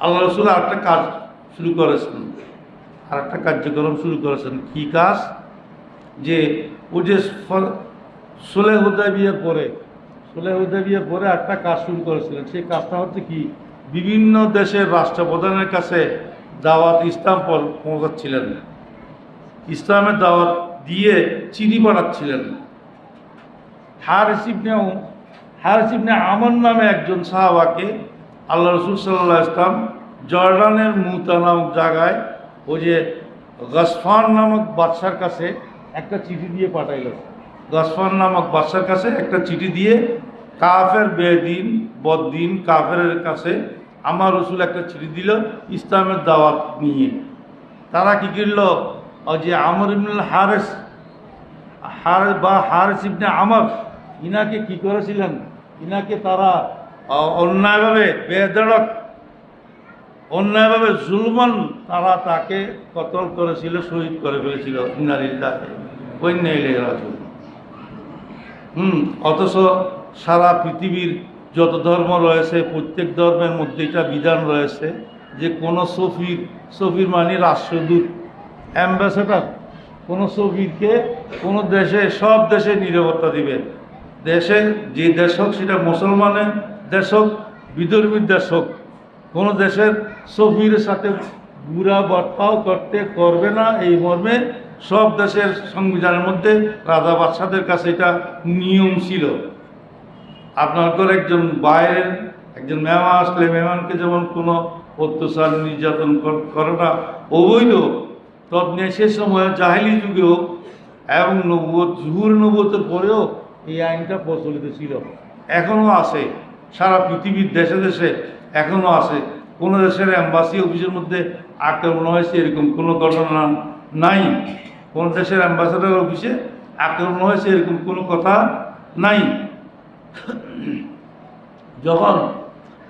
আল্লাহ রসুল আর একটা কাজ শুরু করেছেন আর একটা কার্যক্রম শুরু করেছেন। কি কাজ? যে ও যে সোলে হুদাবিয়ার পরে সোলে হুদাবিয়ার পরে একটা কাজ শুরু করেছিলেন। সেই কাজটা হচ্ছে কি? বিভিন্ন দেশের রাষ্ট্রপ্রধানের কাছে দাওয়াত ইসলাম পৌঁছাচ্ছিলেন। ইসলামের দাওয়াত দিয়ে চিনি পাঠাচ্ছিলেন। হারিস ইবনে হারিস ইবনে আমর নামে একজন সাহাবাকে আল্লাহ রসুল সাল্লাহ ইসলাম জর্ডানের মুতা নামক জায়গায় ওই যে গসফান নামক বাদশার কাছে একটা চিঠি দিয়ে পাঠাইল। গসফান নামক বাদশার কাছে একটা চিঠি দিয়ে, কাফের বেদিন বদিন কাফের কাছে আমার রসুল একটা চিঠি দিল ইসলামের দাওয়াত নিয়ে। তারা কী করল? যে আমর ইবনুল হারেস, হার, বা হারেস ইবনে আমর, ইনাকে কি করেছিলেন? ইনাকে তারা অন্যায়ভাবে বেদড়ক অন্যায়ভাবে জুলমান তারা তাকে কতল করেছিল, শহীদ করে ফেলেছিল ইনারিল্লাহে কন্যাইলে রাজুল হুম, অথচ সারা পৃথিবীর যত ধর্ম রয়েছে, প্রত্যেক ধর্মের মধ্যে এটা বিধান রয়েছে যে কোনো সফির সফির মানে রাষ্ট্রদূত, অ্যাম্বাসেডার। কোনো সফিরকে কোনো দেশে, সব দেশে নিরাপত্তা দিবে। দেশে যে দেশ হোক, সেটা মুসলমানের দেশ হোক বিধর্মীর দেশ হোক কোনো দেশের সফির সাথে বুড়া বর্তাও করতে করবে না এই মর্মে সব দেশের সংবিধানের মধ্যে রাজা বাদশাদের কাছে এটা নিয়ম ছিল। আপনার করে একজন বাইরের, একজন মেহমান আসলে মেহমানকে যেমন কোনো অত্যাচার নির্যাতন কর- না, অবৈধ। তৎনে সে সময় জাহেলি যুগেও এবং নবুয়ত জুহুর নবুয়তের পরেও এই আইনটা প্রচলিত ছিল। এখনও আছে। সারা পৃথিবীর দেশে দেশে এখনও আছে। কোনো দেশের অ্যাম্বাসি অফিসের মধ্যে আক্রমণ হয়েছে, এরকম কোনো ঘটনা নাই। কোন দেশের অ্যাম্বাসাডার অফিসে আক্রমণ হয়েছে, এরকম কোনো কথা নাই। যখন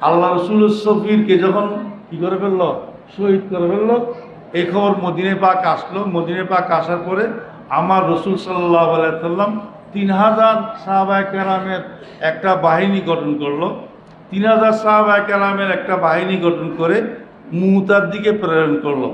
আল্লাহ রসুল সফিরকে যখন কি করে ফেলল? শহীদ করে ফেলল। এই খবর মদিনে পাক আসলো। মদিনে পাক আসার পরে আমার রসুল সাল্লাহ সাল্লাম তিন হাজার সাহাবায় কেরামের একটা বাহিনী গঠন করল। তিন হাজার সাহাবায় কেরামের একটা বাহিনী গঠন করে মুহতার দিকে প্রেরণ করল।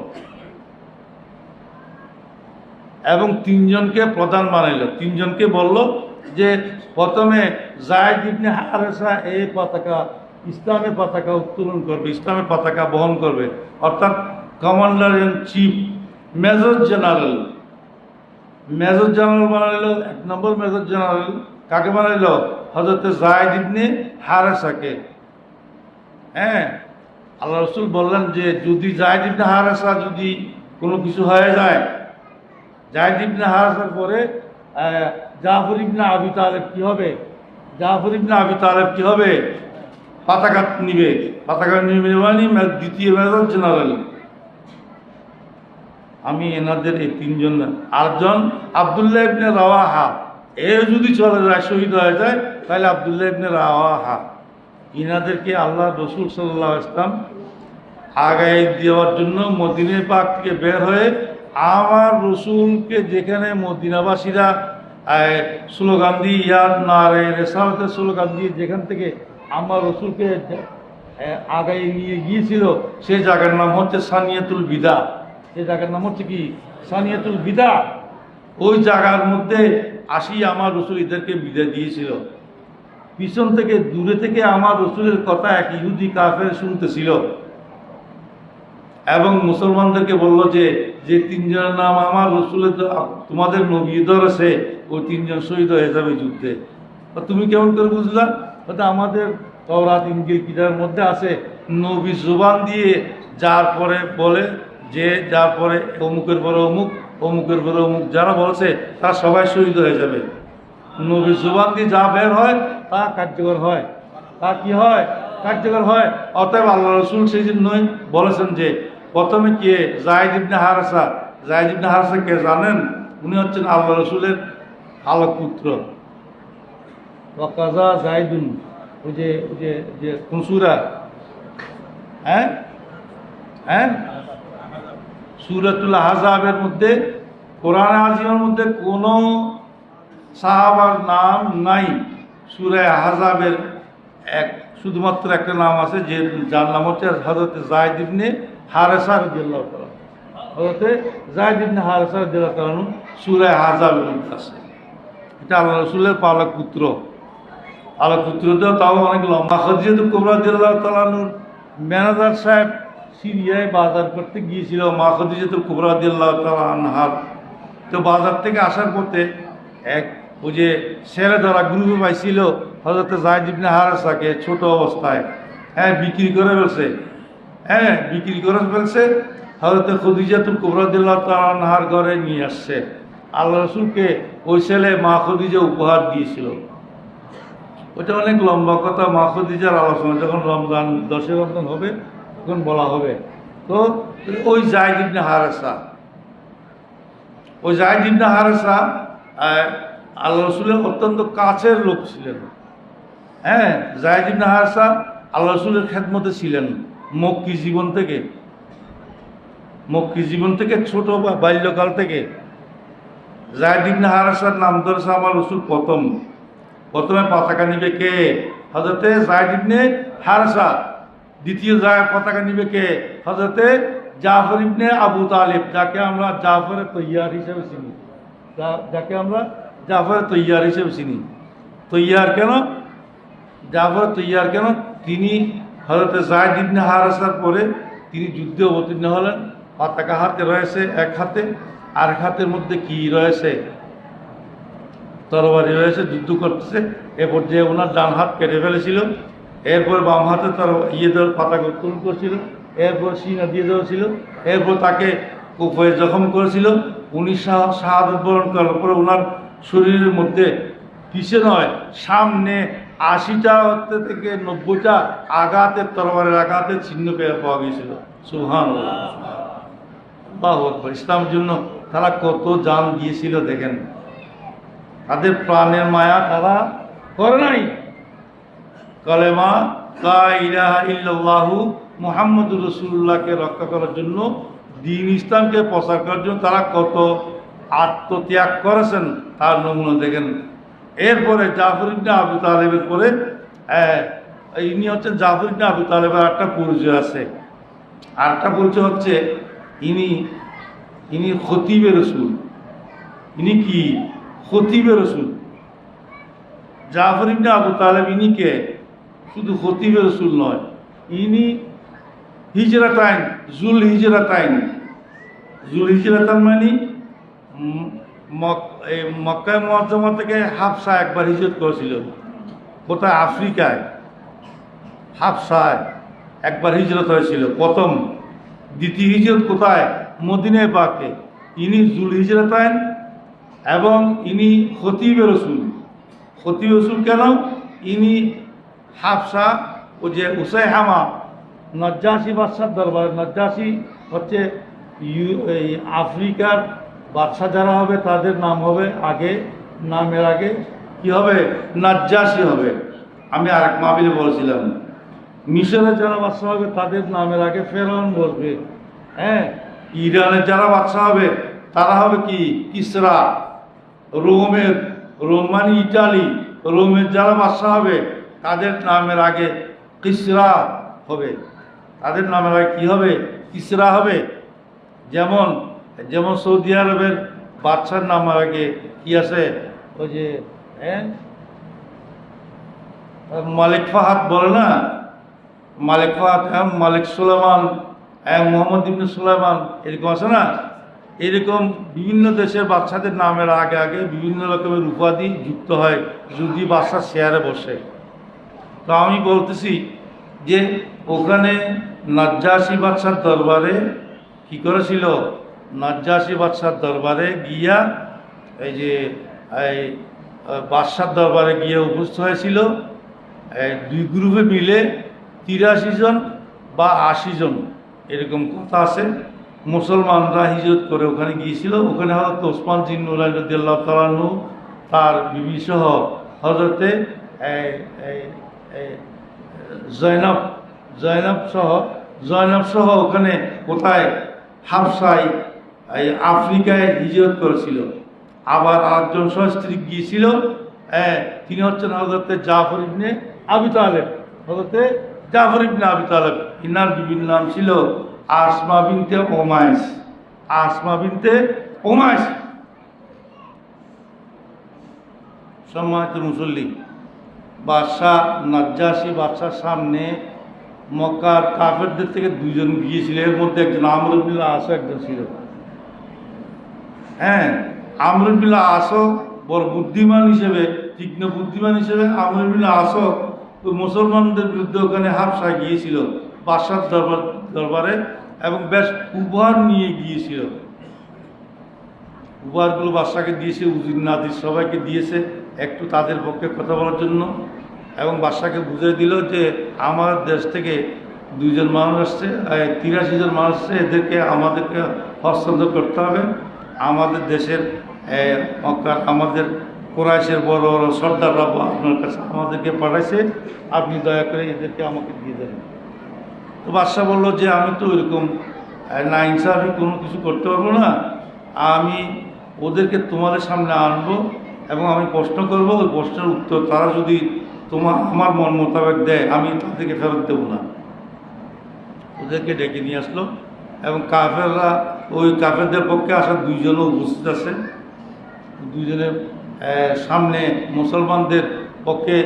এবং তিনজনকে প্রধান বানাইলো। তিনজনকে বলল যে, প্রথমে জায়দ ইবনে হারেসা এ পতাকা, ইসলামের পতাকা উত্তোলন করবে, ইসলামের পতাকা বহন করবে। অর্থাৎ commander in chief, major general major general বানাইলো, এক নম্বর মেজর জেনারেল কাকে বানাইলো? হজরত জায়দ ইবনে হারেসাকে। হ্যাঁ আল্লাহ রসুল বললেন যে যদি জায়দ ইবনে হারেসা যদি কোনো কিছু হয়ে যায় জায়দ ইবনে হারাসার পরে জাফর ইবনে আবি তালেব কী হবে? জাফর ইবনে আবি তালেব কী হবে? পতাকা নিবে। পতাকা নিবে মানে দ্বিতীয় মেজর জেনারেল। আমি এনাদের এই তিনজন, আটজন, আবদুল্লাহ ইবনে রাওয়াহা। এ যদি চলে যায়, শহীদ হয়ে যায়, তাহলে আবদুল্লাহ ইবনে রাওয়াহা। ইনাদেরকে আল্লাহ রসুল সাল্লাহ ইসলাম আগায় দেওয়ার জন্য মদিনে পাক থেকে বের হয়ে আমার রসুলকে যেখানে মদিনাবাসীরা স্লোগান দিয়ে, ইয়ার নারে, রেসালতের স্লোগান দিয়ে যেখান থেকে আমার রসুলকে আগায় নিয়ে গিয়েছিল সেই জায়গার নাম হচ্ছে সানিয়াতুল বিদা। সেই জায়গার নাম হচ্ছে কি? সানিয়াতুল বিদা। ওই জায়গার মধ্যে আসি আমার রসুল এদেরকে বিদায় দিয়েছিল। পিছন থেকে, দূরে থেকে আমার রসুলের কথা এক ইহুদি কাফের শুনতেছিল। এবং মুসলমানদেরকে বলল যে যে তিনজনের নাম আমার রসুলের তোমাদের নবীদর ধরেছে ওই তিনজন শহীদ হয়ে যাবে যুদ্ধে। তুমি কেমন করে বুঝলা? ওটা আমাদের তওরাত ইঞ্জিল কিতাবের মধ্যে আছে, নবী জুবান দিয়ে যার পরে বলে যে যার পরে অমুকের পরে অমুক, অমুকের পরে অমুক, যারা বলছে তারা সবাই শহীদ হয়ে যাবে। নবী জুবান দিয়ে যা বের হয়, তা কার্যকর হয়। তা কি হয়? কার্যকর হয়। অতএব আল্লাহ রসুল সেই জন্যই বলেছেন যে, প্রথমে কে? জাহিদ ইবনে হারাসা। ইবনে হারাসা কে জানেন? উনি হচ্ছেন আল্লাহ রসুলের আলোক পুত্র। ওয়াকাজা জাহিদুন ওই যে ওই যে হ্যাঁ? হ্যাঁ? সুরাতুল আহজাবের মধ্যে, কোরআন আজিমের মধ্যে কোনো সাহাবার নাম নাই। সুরায় আহজাবের এক, শুধুমাত্র একটা নাম আছে, যে যার নাম হচ্ছে হজরত জায়দ ইবনে হারেসা রাদিয়াল্লাহু তাআলা। হজরতে জায়দ ইবনে হারেসা রাদিয়াল্লাহু তাআলা সূরা হাজাবের মধ্যে আছে। এটা আল্লাহ রসুলের পালক পুত্র। পালক পুত্র তো তাও অনেক লম্বা। খদিজাত কুবরা দিল্লাহ তালানুর ম্যানেজার সাহেব সিরিয়ায় বাজার করতে গিয়েছিল মা খদিজাতুল কুবরা দিল্লাহ তালা আনহার। তো বাজার থেকে আসার পথে এক ওই যে ছেলে ধরা গ্রুপে পাইছিল হজরত জাহিদ হারাসাকে, ছোট অবস্থায়। হ্যাঁ বিক্রি করে ফেলছে। হ্যাঁ বিক্রি করে ফেলছে। হজরত খদিজাতুল কুবরাদিল্লাহ তালাহার ঘরে নিয়ে আসছে। আল্লাহ রসুলকে ওই ছেলে মা খদিজা উপহার দিয়েছিল। ওটা অনেক লম্বা কথা। মা খদিজার আলোচনা যখন রমজান দশে রমজান হবে তখন বলা হবে। তো ওই জাহিদ ইবনে হারেসা, ওই জাহিদ ইবনে হারেসা আল্লাহ রসুলের অত্যন্ত কাছের লোক ছিলেন। হ্যাঁ জাহিদ ইবনে হারেসা আল্লাহ রসুলের খেদমতে ছিলেন মক্কি জীবন থেকে। মক্কি জীবন থেকে ছোট বা বাল্যকাল থেকে। জাহিদ ইবনে হারেসার নাম ধরেছে আমার রসুল প্রথম। প্রথমে পতাকা নিবে কে হজরতে জাহিদ ইবনে হারেসা দ্বিতীয় জায়গায় পতাকা নিবে কে? হজরতে জাফর ইবনে আবু তালিব, যাকে আমরা জাফরের তৈয়ার হিসেবে চিনি। যাকে আমরা জাফরের তৈয়ার হিসেবে চিনি। তৈয়ার কেন? জাফর তৈয়ার কেন? তিনি হজরত জায়দ ইবনে হারাসার পরে তিনি যুদ্ধে অবতীর্ণ হলেন। পতাকা হাতে রয়েছে এক হাতে আর এক হাতের মধ্যে কি রয়েছে? তরবারি রয়েছে, যুদ্ধ করতেছে। এ পর্যায়ে ওনার ডান হাত কেটে ফেলেছিল। এরপর বাম হাতে তার ইয়ে দেওয়ার পতাকা উত্তোলন করেছিল, এরপর সিনা দিয়ে দেওয়া ছিল, এরপর তাকে কুফয়ে জখম করেছিল। উনি শাহ- শাহাদত বরণ করার পরে ওনার শরীরের মধ্যে পিছে নয়, সামনে আশিটা থেকে নব্বইটা আঘাতের তরবারের আঘাতের চিহ্ন পেয়ে পাওয়া গিয়েছিল। সুহান বাহ ইসলামের জন্য তারা কত জান দিয়েছিল দেখেন। তাদের প্রাণের মায়া তারা করে নাই। কলেমা ইলাহা ইল্লাল্লাহু মুহাম্মদুর রসুল্লাহকে রক্ষা করার জন্য দিন ইসলামকে প্রচার করার জন্য তারা কত আত্মত্যাগ করেছেন তার নমুনা দেখেন। এরপরে জাফর ইবনে আবু তালেবের পরে ইনি হচ্ছেন জাফর ইবনে আবু তালেবের একটা পরিচয় আছে। আরেকটা পরিচয় হচ্ছে ইনি ইনি খতিবে রসুল। ইনি কি? খতিবে রসুল। জাফর ইবনে আবু তালেব ইনি কে? শুধু খতিবে রসুল নয় ইনি হিজরাতাইন জুল হিজরাতাইন জুল হিজরাতাইন মানে উম, এই মক্কায় মজ্জমা থেকে হাফসা একবার হিজরত করেছিল। কোথায়? আফ্রিকায়। হাফসায় একবার হিজরত হয়েছিল। প্রথম। দ্বিতীয় হিজরত কোথায়? মদিনায় পাকে। ইনি জুল হিজরতাইন এবং ইনি খতিবে রসুল। খতিব রসুল কেন? ইনি হাফসা ও যে উসাই হামা নজ্জাসি বাদশার দরবার, নজ্জাসি হচ্ছে এই আফ্রিকার বাদশা যারা হবে তাদের নাম হবে আগে, নামের আগে কি হবে? নজ্জাসি হবে। আমি আরেক মাবিলে বলছিলাম মিশরের যারা বাদশা হবে তাদের নামের আগে ফেরাউন বসবে। হ্যাঁ ইরানের যারা বাদশা হবে তারা হবে কি? কিসরা। রোমের রোম মানে ইটালি, রোমের যারা বাদশা হবে তাদের নামের আগে কিসরা হবে। তাদের নামের আগে কী হবে? কিসরা হবে। যেমন যেমন সৌদি আরবের বাচ্চার নামের আগে কি আছে? ওই যে হ্যাঁ? মালিক ফাহাদ বলে না? মালিক ফাহাদ হ্যাঁ মালিক সুলেমান হ্যাঁ মোহাম্মদ ইবনে সুলেমান এরকম আছে না? এরকম বিভিন্ন দেশের বাচ্চাদের নামের আগে আগে বিভিন্ন রকমের উপাধি যুক্ত হয় যদি বাচ্চা শেয়ারে বসে। তো আমি বলতেছি যে ওখানে নজ্জাসি বাদশার দরবারে কি করেছিল? নজ্জাসি বাদশার দরবারে গিয়া এই যে, এই বাদশার দরবারে গিয়ে উপস্থিত হয়েছিল। দুই গ্রুপে মিলে তিরাশি জন বা আশি জন, এরকম কথা আছে। মুসলমানরা হিজরত করে ওখানে গিয়েছিল। ওখানে হয়তো ওসমান জিন্নুল্লাহ তালানু তার বিবি সহ হজরতে জয়নব জয়নব সহ জয়নব সহ ওখানে কোথায় হাফসাই, এই আফ্রিকায় হিজরত করেছিল। আবার আরেকজন সস্ত্রী গিয়েছিল তিনি হচ্ছেন হজরতে জাফর ইবনে আবি তালেব। হজরতে জাফর ইবনে আবি তালেব, ইনার বিবির নাম ছিল আসমা বিনতে ওমাইস আসমা বিনতে ওমাইস সম্মানিত মুসল্লি বাদশাহ নাজ্জাসী বাদশার সামনে মক্কার কাফেরদের থেকে দুজন গিয়েছিল। এর মধ্যে একজন আমরুল্লাহ আসো একজন ছিল। হ্যাঁ আমরুল্লাহ আসো বড় বুদ্ধিমান হিসেবে, তীক্ষ্ণ বুদ্ধিমান হিসেবে আমরুল্লাহ আসো মুসলমানদের বিরুদ্ধে ওখানে হাফসা গিয়েছিল বাদশার দরবার, দরবারে এবং বেশ উপহার নিয়ে গিয়েছিল। উপহারগুলো বাদশাকে দিয়েছে, উজির নাদির সবাইকে দিয়েছে। একটু তাদের পক্ষে কথা বলার জন্য এবং বাদশাকে বুঝিয়ে দিল যে আমার দেশ থেকে দুইজন মানুষ আসছে তিরাশি জন মানুষ আসছে, এদেরকে আমাদেরকে হস্তান্তর করতে হবে। আমাদের দেশের আমাদের কোরাইশের বড় বড় সর্দাররা আপনার কাছে আমাদেরকে পাঠাইছে। আপনি দয়া করে এদেরকে আমাকে দিয়ে দেবেন তো বাদশাহ বলল যে, আমি তো ওইরকম না ইনসাফি কোনো কিছু করতে পারব না। আমি ওদেরকে তোমাদের সামনে আনব। এবং আমি প্রশ্ন করব, ওই প্রশ্নের উত্তর তারা যদি তোমার আমার মন মোতাবেক দেয়, আমি তাদেরকে ফেরত দেবো না। ওদেরকে ডেকে নিয়ে আসলো এবং কাফেররা, ওই কাফেরদের পক্ষে আসা দুইজনও উপস্থিত আছে। দুইজনের সামনে মুসলমানদের পক্ষে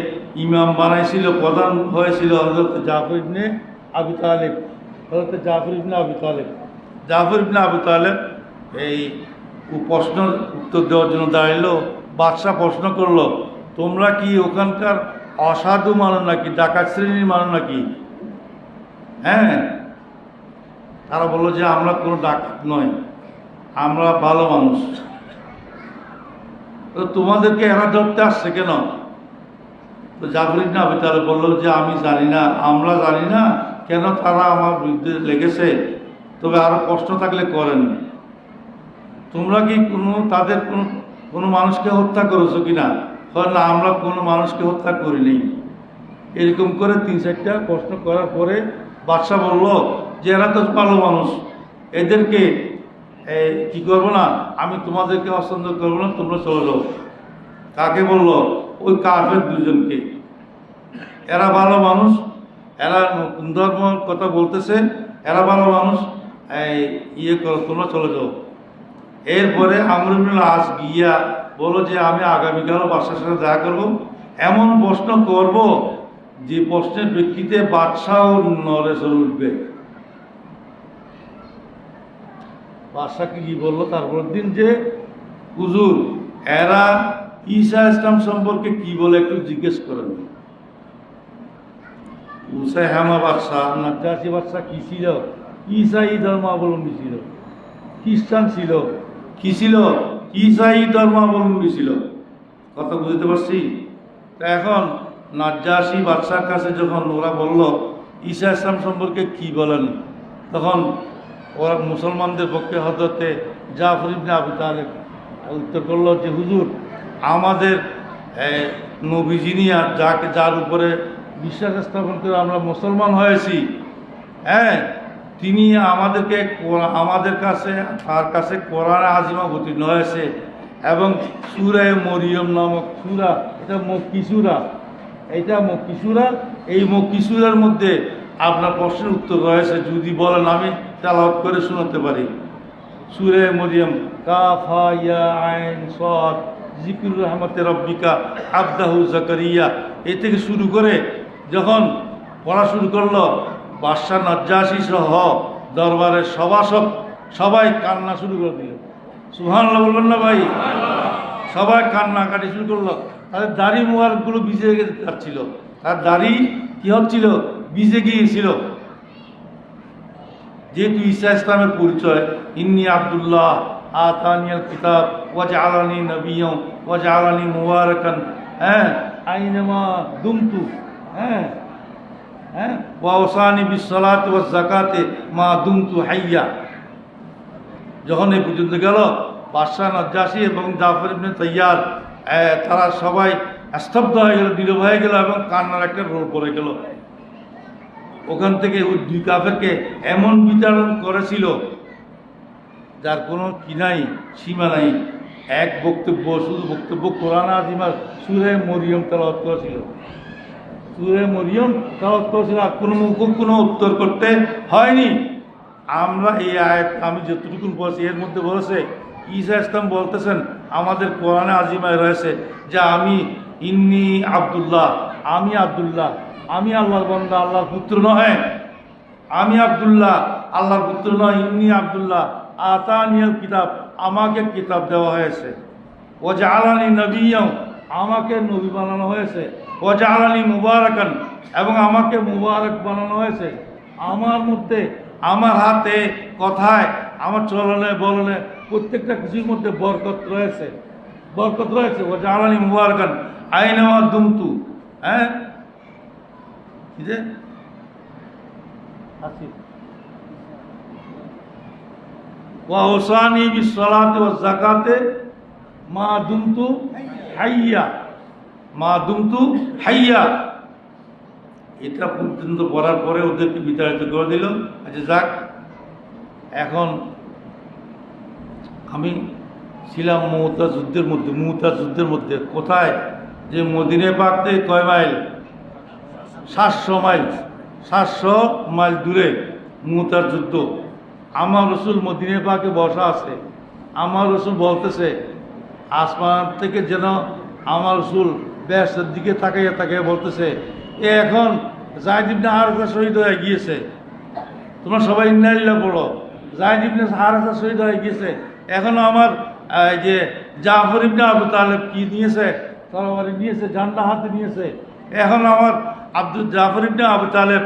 ইমাম বানাইছিল, প্রধান হয়েছিল হজরত জাফর ইবনে আবু তালেব। হজরত জাফর ইবনে আবু তালেব। জাফর ইবনে আবু তালেব এই প্রশ্নের উত্তর দেওয়ার জন্য দাঁড়াইলো। বাদশাহ প্রশ্ন করল, তোমরা কি ওখানকার অসাধু মানো নাকি? ডাকাত শ্রেণির মানো নাকি? হ্যাঁ। তারা বলল যে, আমরা কোনো ডাকাত নয় আমরা ভালো মানুষ। তো তোমাদেরকে এরা ধরতে আসছে কেন? তো জাফরিন না তারা বলল যে, আমি জানি না, আমরা জানি না কেন তারা আমার বিরুদ্ধে লেগেছে। তবে আরও প্রশ্ন থাকলে করেন। তোমরা কি কোনো, তাদের কোনো কোনো মানুষকে হত্যা করেছ কিনা? হয় না, আমরা কোনো মানুষকে হত্যা করিনি। এরকম করে তিন চারটা প্রশ্ন করার পরে বাদশাহ বলল, যে এরা তো ভালো মানুষ, এদেরকে কি করব না? আমি তোমাদেরকে হস্তান্তর করব না, তোমরা চলে যাও। কাকে বলল? ওই কাফের দুজনকে। এরা ভালো মানুষ, এরা ধর্মর কথা বলতেছে, এরা ভালো মানুষ ইয়ে করো, তোমরা চলে যাও। এরপরে আমরুল আজ গিয়া বলো যে, আমি আগামীকালও বাদশার সাথে দেখা করব। এমন প্রশ্ন করব যে, প্রশ্নের প্রেক্ষিতে বাদশাহ নরে চলে উঠবে। বাদশাকে কি বলল? তারপর দিন যে, হুজুর, এরা ঈসা ইসলাম সম্পর্কে কি বলে একটু জিজ্ঞেস করেন উসাইহামা বাদশাহ, নাজ্জাসী বাদশাহ কি ছিল? ঈসাই ধর্মাবলম্বী ছিল খ্রিস্টান ছিল কি ছিল? ঈসাই ধর্মাবলম্বী ছিল? কথা বুঝতে পারছি? তা এখন নাজ্জাসী বাদশার কাছে যখন ওরা বলল ঈসা ইসলাম সম্পর্কে কি বলেন? তখন ওরা মুসলমানদের পক্ষে হজরতে জাফর ইবনে আবু তালেব উত্তর করল যে হুজুর আমাদের এই, নবী যিনি আর যাকে যার উপরে বিশ্বাস স্থাপন করে আমরা মুসলমান হয়েছি হ্যাঁ? তিনি আমাদেরকে আমাদের কাছে, তার কাছে কোরআন আজিমা অবতীর্ণ হয়েছে এবং সুরায় মরিয়ম নামক সুরা, এটা মক্কি সুরা। এইটা মক্কি সুরা। এই মক্কি সুরার মধ্যে আপনার প্রশ্নের উত্তর রয়েছে, যদি বলেন আমি তালাওয়াত করে শোনাতে পারি। সুরে মরিয়ম, কাফা ইয়া আইন সদ জিকুর রহমতে রব্বিকা আবদাহু জাকারিয়া। এ থেকে শুরু করে যখন পড়া শুরু করল বাদশাহ নজ্জাসী সহ দরবারের সভাসদ সবাই কান্না শুরু করে দিল। সুহান্লা বলবেন না ভাই? সবাই কান্নাকাটি শুরু করল। তাদের দাড়ি মোয়ারগুলো ভিজে যাচ্ছিল। তার দাড়ি কি হচ্ছিল? ভিজে গিয়েছিল। যেহেতু ঈসা ইসলামের পরিচয়, ইন্নি আবদুল্লাহ আতানিয়াল কিতাব ওয়াজ আলানি নবীয় ওয়াজ আলানি মুবারকান। হ্যাঁ আইনামা দুমতু। হ্যাঁ হ্যাঁ? ওয়াসানি ওয়া জাকাতে মা দুমতু হাইয়া। যখন এই পর্যন্ত গেল, বাদশাহ নজ্জাসী এবং জাফর ইবনে তৈয়ার তারা সবাই স্তব্ধ হয়ে গেল নীরব হয়ে গেল এবং কান্নার একটা রোল পড়ে গেল। ওখান থেকে ওই দুই কাফেরকে এমন বিতরণ করেছিল, যার কোনো কি নাই, সীমা নাই। এক বক্তব্য, শুধু বক্তব্য কোরআন আজিমার সুরে মরিয়ম তালাওয়াত করেছিল। সুরে মরিয়ম তালাত করেছিল কোনো মুখ কোনো উত্তর করতে হয়নি। আমরা এই আয়াত, আমি যতটুকু বলছি, এর মধ্যে বলেছে, ঈসা ইসলাম বলতেছেন, আমাদের কোরআনে আজিমায় রয়েছে যে আমি ইন্নি আব্দুল্লাহ, আমি আব্দুল্লাহ, আমি আল্লাহর বন্দা, আল্লাহর পুত্র নহে। আমি আবদুল্লাহ, আল্লাহর পুত্র নয়, ইন্নি আব্দুল্লাহ, আতানিয়াল কিতাব, আমাকে কিতাব দেওয়া হয়েছে। ও জালানি নবীয় আমাকে নবী বানানো হয়েছে। ও জালানি মুবারকান, এবং আমাকে মুবারক বানানো হয়েছে। আমার মধ্যে, আমার হাতে কথায়, আমার চলনে বলনে প্রত্যেকটা কিছুর মধ্যে বরকত রয়েছে। বরকত রয়েছে ও জালানি মুবারকান, আইন আমার দুমতু। হ্যাঁ? যে? ওসানি বিশ্বলাতে ও জাকাতে মা দুমতু হাইয়া। মা দুমতু হাইয়া। এটা পর্যন্ত পড়ার পরে ওদেরকে বিতাড়িত করে দিল। আচ্ছা যাক। এখন আমি ছিলাম মমতা যুদ্ধের মধ্যে মমতা যুদ্ধের মধ্যে। কোথায়? যে মদিনে পাকতে কয় মাইল? সাতশো মাইল। সাতশো মাইল দূরে মুতার যুদ্ধ। আমার রসুল মদিনে পাকে বসা আছে। আমার রসুল বলতেছে, আসমান থেকে যেন আমার রসুল ব্যাসের দিকে তাকাইয়া তাকিয়ে বলতেছে, এ এখন জায়দিবনে আর একটা শহীদ হয়ে গিয়েছে। তোমরা সবাই ইন্নালিল্লা পড়ো। আর একটা শহীদ হয়ে গিয়েছে। এখনও আমার এই যে জাফর ইবনে আবু তালেব কি নিয়েছে? তরবারি নিয়েছে ঝান্ডা হাতে নিয়েছে। এখন আমার আব্দুল জাফর ইবনে আবু তালেব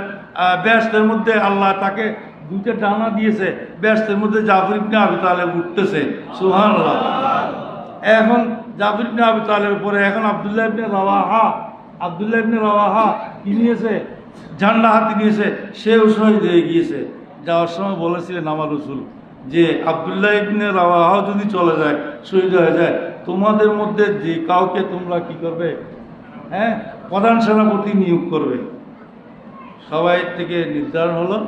ব্যস্তের মধ্যে আল্লাহ তাকে দুইটা ডানা দিয়েছে। ব্যস্তের মধ্যে জাফর ইবনে আবু তালেব উঠতেছে। সুহান এখন জাফর ইবনে আবু তালেবের পরে এখন আবদুল্লাহ ইবনে রাওয়াহা, আবদুল্লাহ ইবনে রাওয়াহা কি নিয়েছে? ঝান্ডা হাতে নিয়েছে, সেও শহীদ হয়ে গিয়েছে। যাওয়ার সময় বলেছিলেন আমার রসুল যে, আবদুল্লাহ ইবনে রাওয়াহাও যদি চলে যায়, শহীদ হয়ে যায়, তোমাদের মধ্যে যে কাউকে তোমরা কি করবে? হ্যাঁ? প্রধান সেনাপতি নিয়োগ করবে। সবাই থেকে নির্ধারণ হলো।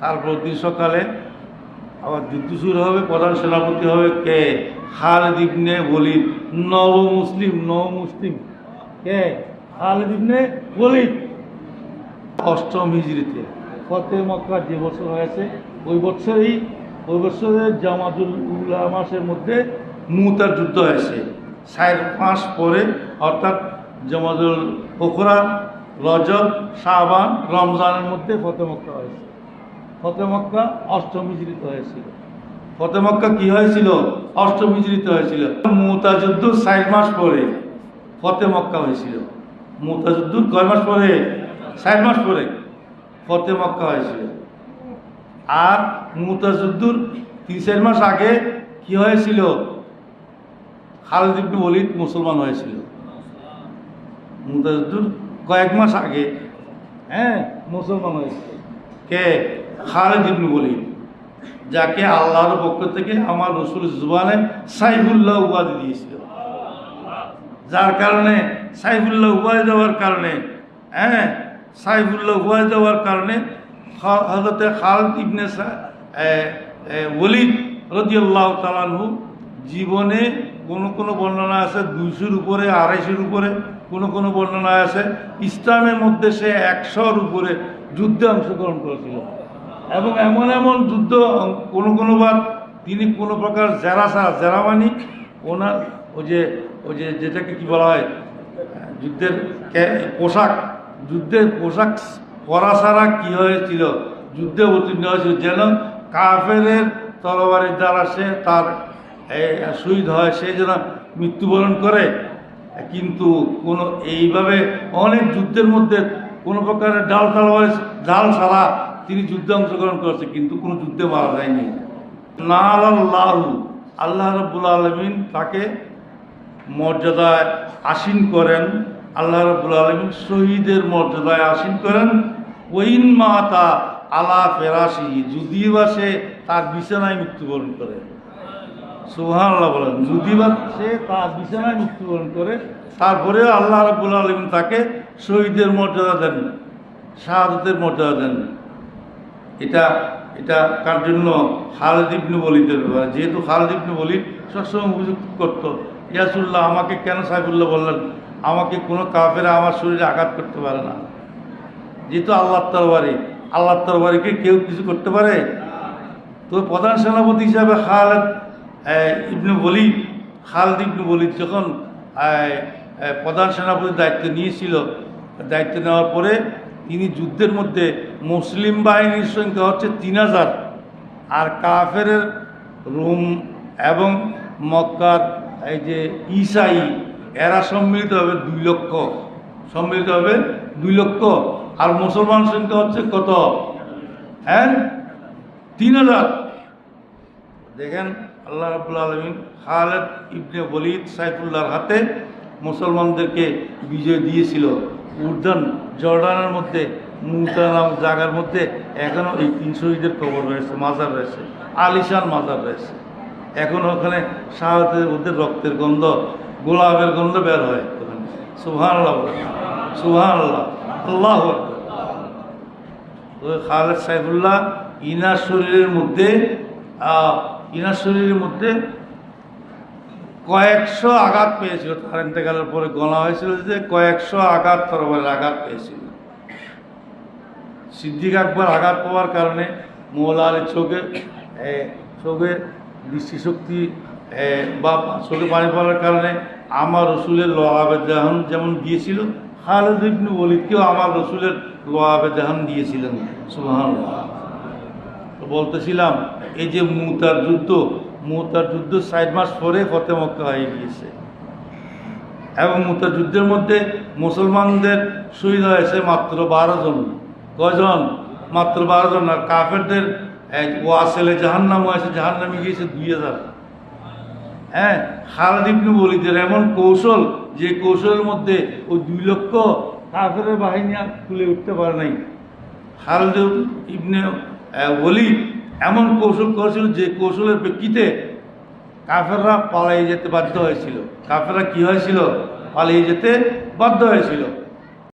তারপর দিন সকালে আবার যুদ্ধ শুরু হবে, প্রধান সেনাপতি হবে কে? খালেদ ইবনে বলিদ নব মুসলিম নব মুসলিম। কে? খালেদ ইবনে বলিদ অষ্টম হিজড়িতে ফতে মক্কা যে বছর হয়েছে, ওই বছরই, ওই বছরের জামাতুল উল্লাহ মাসের মধ্যে মুতার যুদ্ধ হয়েছে। ষাট মাস পরে, অর্থাৎ জামাতুল ওখরা, রজব শাহবান রমজানের মধ্যে ফতে মক্কা হয়েছে। ফতে মক্কা অষ্টম হয়েছিল। ফতে মক্কা কি হয়েছিল? অষ্টমিজরিত হয়েছিল। মুতা যুদ্ধ ষাট মাস পরে ফতে মক্কা হয়েছিল। মুতা যুদ্ধ কয় মাস পরে? ষাট মাস পরে ফতে মক্কা হয়েছিল। আর মুতা যুদ্ধর তিন চার মাস আগে কি হয়েছিল? খালেদ ওলিদ মুসলমান হয়েছিল। মুতাযুদ্ধুর কয়েক মাস আগে হ্যাঁ মুসলমান হয়েছিল। কে? খালেদ ইবনে ওলিদ যাকে আল্লাহর পক্ষ থেকে আমার রসুল জুবানে সাইফুল্লাহ উপাধি দিয়েছিল। যার কারণে, সাইফুল্লাহ উপাধি দেওয়ার কারণে হ্যাঁ সাইফুল্লাহ উপাধি দেওয়ার কারণে হজরতে খালেদ ইবনে ওলিদ রদিয়াল্লাহ তালানহু জীবনে কোনো কোনো বর্ণনা আছে? দুইশোর উপরে, আড়াইশোর উপরে কোনো কোনো বর্ণনা আছে? ইসলামের মধ্যে সে একশোর উপরে যুদ্ধে অংশগ্রহণ করেছিল। এবং এমন এমন যুদ্ধ, কোনো কোনোবার তিনি কোনো প্রকার জেরা ছাড়া, জেরা মানি ওনার ওই যে ওই যে যেটাকে কি বলা হয়, যুদ্ধের পোশাক যুদ্ধের পোশাক পরা ছাড়া কি হয়েছিল? যুদ্ধে অতীর্ণ হয়েছিল যেন কাফেরের তরবারির দ্বারা সে তার শহীদ হয়, সে যেন মৃত্যুবরণ করে। কিন্তু কোনো, এইভাবে অনেক যুদ্ধের মধ্যে কোনো প্রকারের ডাল তলোয়ার ডাল ছাড়া তিনি যুদ্ধে অংশগ্রহণ করেছে, কিন্তু কোনো যুদ্ধে মারা যায়নি। না আল্লাহ আল্লাহ রব্বুল আলমিন তাকে মর্যাদায় আসীন করেন। আল্লাহ রব্বুল আলমিন শহীদের মর্যাদায় আসীন করেন। ওইন মাতা আলা ফেরাসি যদি বা সে তার বিছানায় মৃত্যুবরণ করে। সুহান আল্লাহ বলেন যদি বা সে তার বিছানায় মৃত্যুবরণ করে। তারপরে আল্লাহ রব্বুল আলমিন তাকে শহীদের মর্যাদা দেন, শাহাদতের মর্যাদা দেন। এটা এটা কার জন্য? খালেদ ইবনু বলিদের যেহেতু খালেদ বলিদ সবসময় অভিযোগ করতো ইয়াসুল্লাহ আমাকে কেন সাইফুল্লাহ বললেন? আমাকে কোনো কাফেরা আমার শরীরে আঘাত করতে পারে না। যেহেতু আল্লাহর তরবারি আল্লাহর তরবারিকে কেউ কিছু করতে পারে? তো প্রধান সেনাপতি হিসাবে আহ, ইবনু বলিদ খালেদ ইবনু যখন প্রধান সেনাপতির দায়িত্ব নিয়েছিল দায়িত্ব নেওয়ার পরে তিনি যুদ্ধের মধ্যে মুসলিম বাহিনীর সংখ্যা হচ্ছে তিন হাজার। আর কাফের রোম এবং মক্কার এই যে ইসাই এরা সম্মিলিত হবে দুই লক্ষ। সম্মিলিত হবে দুই লক্ষ। আর মুসলমান সংখ্যা হচ্ছে কত? হ্যাঁ? তিন হাজার। দেখেন, আল্লাহ রাবুল আলমিন খালেদ ইবনে বলিদ সাইফুল্লাহর হাতে মুসলমানদেরকে বিজয় দিয়েছিল। উর্দান, জর্ডানের মধ্যে মুতা নাম জায়গার মধ্যে এখনও এই তিন শহীদের কবর রয়েছে, মাজার রয়েছে, আলিশান মাজার রয়েছে। এখন ওখানে শাহাদের ওদের রক্তের গন্ধ, গোলাপের গন্ধ বের হয় ওখানে। সুহান সুহান আল্লাহ আল্লাহ খালেদ সাইফুল্লাহ, ইনার শরীরের মধ্যে ইনার শরীরের মধ্যে কয়েকশো আঘাত পেয়েছিল। তার ইন্তেকালের পরে গলা হয়েছিল যে কয়েকশো আঘাত তরবারের আঘাত পেয়েছিল। সিদ্দিক আকবর আঘাত পাওয়ার কারণে মৌলা চোখে চোখে দৃষ্টিশক্তি বা চোখে পানি পড়ার কারণে আমার রসুলের লোহাবে জাহান যেমন দিয়েছিল খালেদ ইবনু ওলিদকেও আমার রসুলের লোহাবে জাহান দিয়েছিলেন। সুবহান তো বলতেছিলাম, এই যে মুতার যুদ্ধ মুতার যুদ্ধ ষাট মাস পরে ফতে মক্কা হয়ে গিয়েছে। এবং মুতার যুদ্ধের মধ্যে মুসলমানদের শহীদ হয়েছে মাত্র বারো জন। কজন মাত্র বারো জন। আর কাফেরদের এক ওয়াসেলে জাহান্নাম হয়েছে, জাহান্নামে গিয়েছে দুই হাজার। হ্যাঁ খালেদ ইবনু বলিদের এমন কৌশল যে কৌশলের মধ্যে ওই দুই লক্ষ কাফের বাহিনী আর তুলে উঠতে পারে নাই। খালেদ ইবনে ওলিদ এমন কৌশল করেছিল যে কৌশলের প্রেক্ষিতে কাফেররা পালিয়ে যেতে বাধ্য হয়েছিল। কাফেররা কি হয়েছিল? পালিয়ে যেতে বাধ্য হয়েছিল।